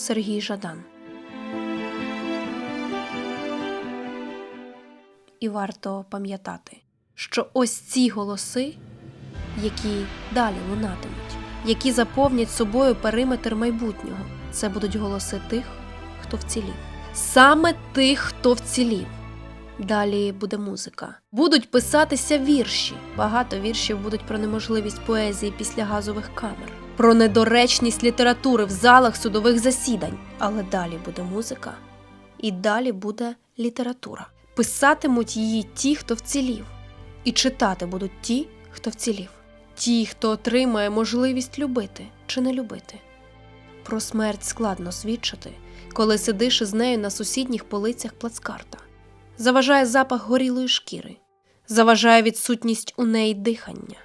Сергій Жадан. І варто пам'ятати, що ось ці голоси, які далі лунатимуть, які заповнять собою периметр майбутнього, це будуть голоси тих, хто вцілів. Саме тих, хто вцілів. Далі буде музика. Будуть писатися вірші. Багато віршів будуть про неможливість поезії після газових камер, про недоречність літератури в залах судових засідань. Але далі буде музика, і далі буде література. Писатимуть її ті, хто вцілів, і читати будуть ті, хто вцілів, ті, хто отримає можливість любити чи не любити. Про смерть складно свідчити, коли сидиш із нею на сусідніх полицях плацкарта. Заважає запах горілої шкіри, заважає відсутність у неї дихання.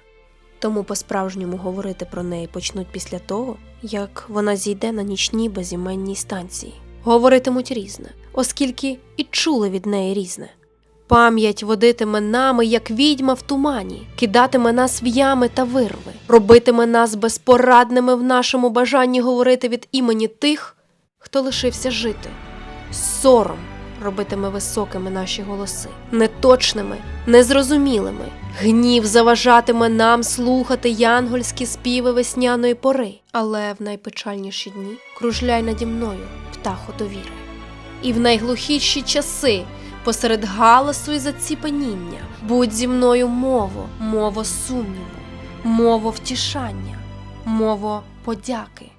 Тому по-справжньому говорити про неї почнуть після того, як вона зійде на нічній безіменній станції. Говоритимуть різне, оскільки і чули від неї різне. Пам'ять водитиме нами, як відьма в тумані, кидатиме нас в ями та вирви, робитиме нас безпорадними в нашому бажанні говорити від імені тих, хто лишився жити. Сором робитиме високими наші голоси, неточними, незрозумілими. Гнів заважатиме нам слухати янгольські співи весняної пори, але в найпечальніші дні кружляй наді мною, птахо довіри. І в найглухіші часи, посеред галасу і заціпеніння, будь зі мною мово, мово сумніву, мово втішання, мово подяки.